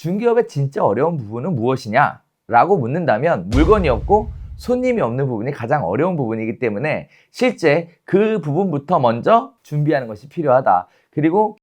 중개업의 진짜 어려운 부분은 무엇이냐? 라고 묻는다면 물건이 없고 손님이 없는 부분이 가장 어려운 부분이기 때문에 실제 그 부분부터 먼저 준비하는 것이 필요하다. 그리고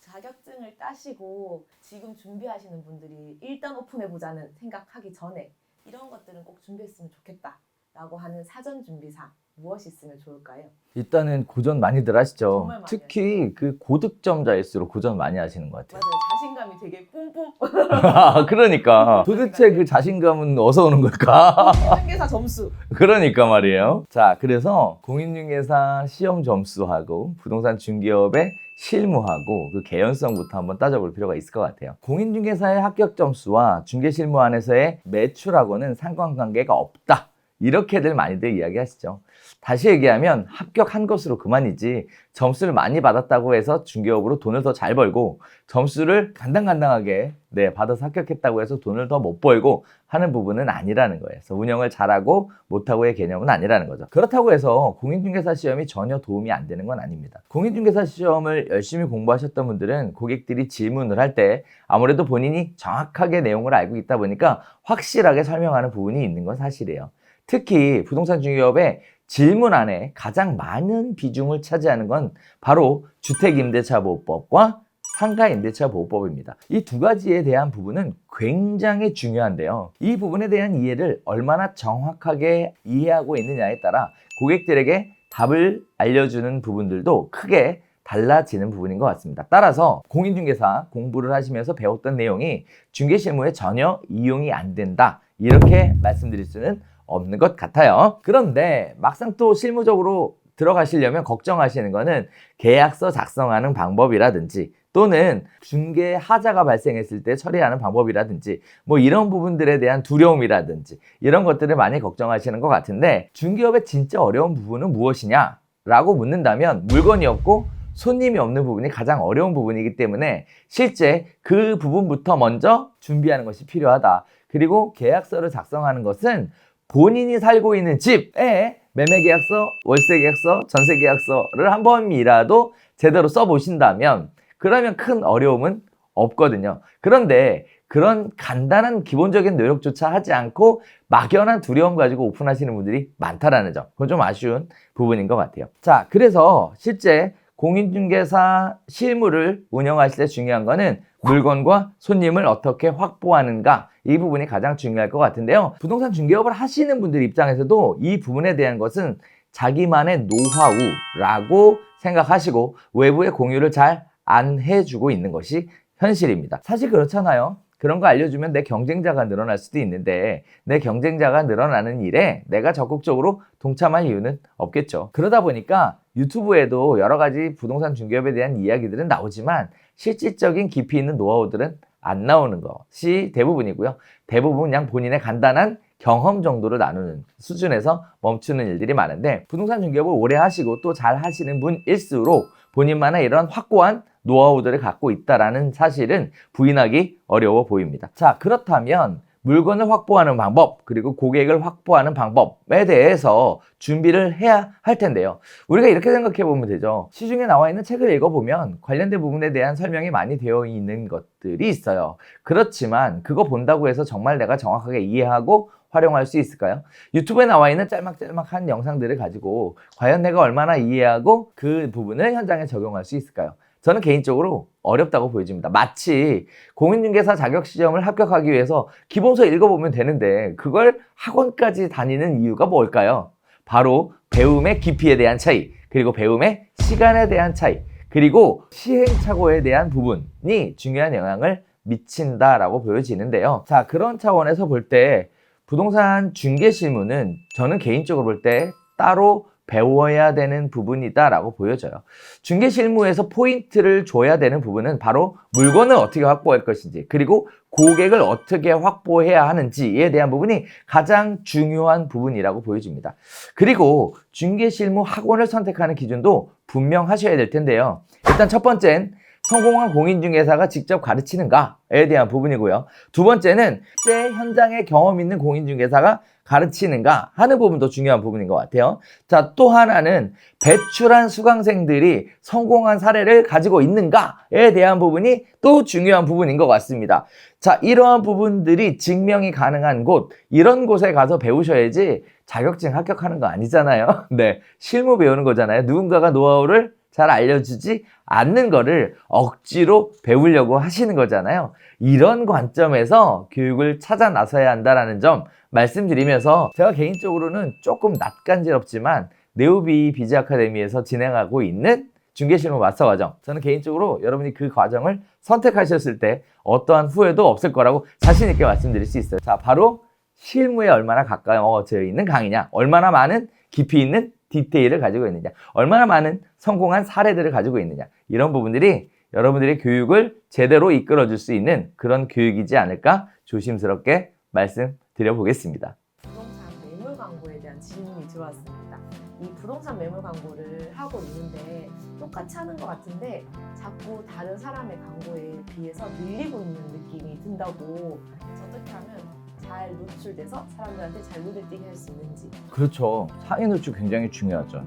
자격증을 따시고 지금 준비하시는 분들이 일단 오픈해보자는 생각하기 전에 이런 것들은 꼭 준비했으면 좋겠다 라고 하는 사전 준비상 무엇이 있으면 좋을까요? 일단은 고전 많이들 하시죠. 정말 많이 특히 그 고득점자일수록 고전 많이 하시는 것 같아요. 맞아요. 자신감이 되게 뿜뿜. 그러니까 도대체 그 자신감은 어디서 오는 걸까? 회계사 점수. 그러니까 말이에요. 자, 그래서 공인중개사 시험 점수하고 부동산 중개업의 실무하고 그 개연성부터 한번 따져볼 필요가 있을 것 같아요. 공인중개사의 합격 점수와 중개실무 안에서의 매출하고는 상관관계가 없다. 이렇게들 많이들 이야기하시죠. 다시 얘기하면 합격한 것으로 그만이지 점수를 많이 받았다고 해서 중개업으로 돈을 더 잘 벌고 점수를 간당간당하게 네, 받아서 합격했다고 해서 돈을 더 못 벌고 하는 부분은 아니라는 거예요. 그래서 운영을 잘하고 못하고의 개념은 아니라는 거죠. 그렇다고 해서 공인중개사 시험이 전혀 도움이 안 되는 건 아닙니다. 공인중개사 시험을 열심히 공부하셨던 분들은 고객들이 질문을 할 때 아무래도 본인이 정확하게 내용을 알고 있다 보니까 확실하게 설명하는 부분이 있는 건 사실이에요. 특히 부동산 중개업의 질문 안에 가장 많은 비중을 차지하는 건 바로 주택임대차보호법과 상가임대차보호법입니다. 이 두 가지에 대한 부분은 굉장히 중요한데요. 이 부분에 대한 이해를 얼마나 정확하게 이해하고 있느냐에 따라 고객들에게 답을 알려주는 부분들도 크게 달라지는 부분인 것 같습니다. 따라서 공인중개사 공부를 하시면서 배웠던 내용이 중개실무에 전혀 이용이 안 된다. 이렇게 말씀드릴 수는 없는 것 같아요. 그런데 막상 또 실무적으로 들어가시려면 걱정하시는 거는 계약서 작성하는 방법이라든지 또는 중개 하자가 발생했을 때 처리하는 방법이라든지 뭐 이런 부분들에 대한 두려움이라든지 이런 것들을 많이 걱정하시는 것 같은데 중개업의 진짜 어려운 부분은 무엇이냐? 라고 묻는다면 물건이 없고 손님이 없는 부분이 가장 어려운 부분이기 때문에 실제 그 부분부터 먼저 준비하는 것이 필요하다. 그리고 계약서를 작성하는 것은 본인이 살고 있는 집에 매매 계약서, 월세 계약서, 전세 계약서를 한 번이라도 제대로 써보신다면 그러면 큰 어려움은 없거든요. 그런데 그런 간단한 기본적인 노력조차 하지 않고 막연한 두려움 가지고 오픈하시는 분들이 많다라는 점. 그건 좀 아쉬운 부분인 것 같아요. 자, 그래서 실제 공인중개사 실무를 운영하실 때 중요한 거는 물건과 손님을 어떻게 확보하는가 이 부분이 가장 중요할 것 같은데요. 부동산 중개업을 하시는 분들 입장에서도 이 부분에 대한 것은 자기만의 노하우라고 생각하시고 외부의 공유를 잘 안 해주고 있는 것이 현실입니다. 사실 그렇잖아요. 그런 거 알려주면 내 경쟁자가 늘어날 수도 있는데 내 경쟁자가 늘어나는 일에 내가 적극적으로 동참할 이유는 없겠죠. 그러다 보니까 유튜브에도 여러 가지 부동산 중개업에 대한 이야기들은 나오지만 실질적인 깊이 있는 노하우들은 안 나오는 것이 대부분이고요. 대부분 그냥 본인의 간단한 경험 정도를 나누는 수준에서 멈추는 일들이 많은데 부동산 중개업을 오래 하시고 또 잘 하시는 분일수록 본인만의 이런 확고한 노하우들을 갖고 있다라는 사실은 부인하기 어려워 보입니다. 자, 그렇다면 물건을 확보하는 방법, 그리고 고객을 확보하는 방법에 대해서 준비를 해야 할 텐데요. 우리가 이렇게 생각해 보면 되죠. 시중에 나와 있는 책을 읽어보면 관련된 부분에 대한 설명이 많이 되어 있는 것들이 있어요. 그렇지만 그거 본다고 해서 정말 내가 정확하게 이해하고 활용할 수 있을까요? 유튜브에 나와 있는 짤막짤막한 영상들을 가지고 과연 내가 얼마나 이해하고 그 부분을 현장에 적용할 수 있을까요? 저는 개인적으로 어렵다고 보여집니다. 마치 공인중개사 자격시험을 합격하기 위해서 기본서 읽어보면 되는데 그걸 학원까지 다니는 이유가 뭘까요? 바로 배움의 깊이에 대한 차이, 그리고 배움의 시간에 대한 차이, 그리고 시행착오에 대한 부분이 중요한 영향을 미친다라고 보여지는데요. 자, 그런 차원에서 볼 때 부동산 중개 실무는 저는 개인적으로 볼 때 따로 배워야 되는 부분이다라고 보여져요. 중개 실무에서 포인트를 줘야 되는 부분은 바로 물건을 어떻게 확보할 것인지 그리고 고객을 어떻게 확보해야 하는지에 대한 부분이 가장 중요한 부분이라고 보여집니다. 그리고 중개 실무 학원을 선택하는 기준도 분명하셔야 될 텐데요. 일단 첫 번째는 성공한 공인중개사가 직접 가르치는가에 대한 부분이고요. 두 번째는 실제 현장에 경험 있는 공인중개사가 가르치는가 하는 부분도 중요한 부분인 것 같아요. 자, 또 하나는 배출한 수강생들이 성공한 사례를 가지고 있는가에 대한 부분이 또 중요한 부분인 것 같습니다. 자, 이러한 부분들이 증명이 가능한 곳, 이런 곳에 가서 배우셔야지 자격증 합격하는 거 아니잖아요. 네. 실무 배우는 거잖아요. 누군가가 노하우를 잘 알려주지 않는 거를 억지로 배우려고 하시는 거잖아요. 이런 관점에서 교육을 찾아 나서야 한다라는 점 말씀드리면서 제가 개인적으로는 조금 낯간지럽지만 네오비 비즈 아카데미에서 진행하고 있는 중개실무 마스터 과정. 저는 개인적으로 여러분이 그 과정을 선택하셨을 때 어떠한 후회도 없을 거라고 자신 있게 말씀드릴 수 있어요. 자, 바로 실무에 얼마나 가까워져 있는 강의냐, 얼마나 많은 깊이 있는 디테일을 가지고 있느냐, 얼마나 많은 성공한 사례들을 가지고 있느냐, 이런 부분들이 여러분들의 교육을 제대로 이끌어 줄 수 있는 그런 교육이지 않을까 조심스럽게 말씀드려 보겠습니다. 부동산 매물 광고에 대한 질문이 들어왔습니다. 이 부동산 매물 광고를 하고 있는데 똑같이 하는 것 같은데 자꾸 다른 사람의 광고에 비해서 밀리고 있는 느낌이 든다고 어떻게 하면 잘 노출돼서 사람들한테 잘 눈에 띄게 할 수 있는지 그렇죠. 상위 노출 굉장히 중요하죠.